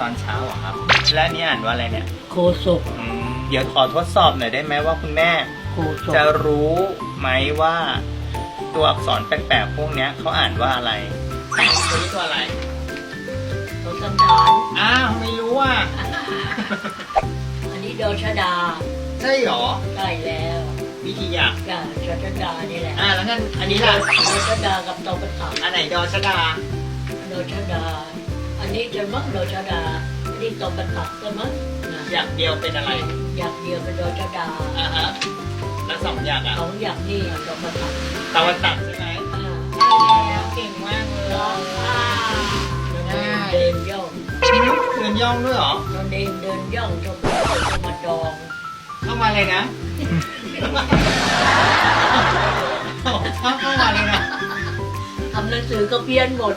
ตอนเช้าเหรอครับ และอันนี่อ่านว่าอะไรเนี่ยโคศกอืมเดี๋ยวขอทดสอบหน่อยได้ไหมว่าคุณแม่ โคศกจะรู้ไหมว่าตัวอักษรแปลกๆพวกเนี้ยเขาอ่านว่าอะไรตัวนี้ตัวอะไรโตสันฐานอ้าว ไม่รู้อะ อันนี้โดชดาใช่หรอใกล้แล้ววิธีอยากก็ชดานี่แหละอ่าแล้วงั้นอันนี้ล่ะโดชดากับโตปะตักอันไหนดอชดา โดชดาอั นนี้จะมั้งโดชดาอันนี้โตปะตักก็มั้งนะอยากเดียวเป็นอะไรอยากเดียวเป็นโดชดาอ่าฮะแล้วสองอยากอะสองอย่างนี่โตปะตักตะวันตักใช่ไหมอ่าใช่แล้วเก่งมากเลยลองอ่าเดินย่องเดินย่องด้วยเหรอตอนเดินเดินย่องชมชมมาดองเข้ามาเลยนะเข้ามาเลยนะทำหนังสือก็เพี้ยนหมด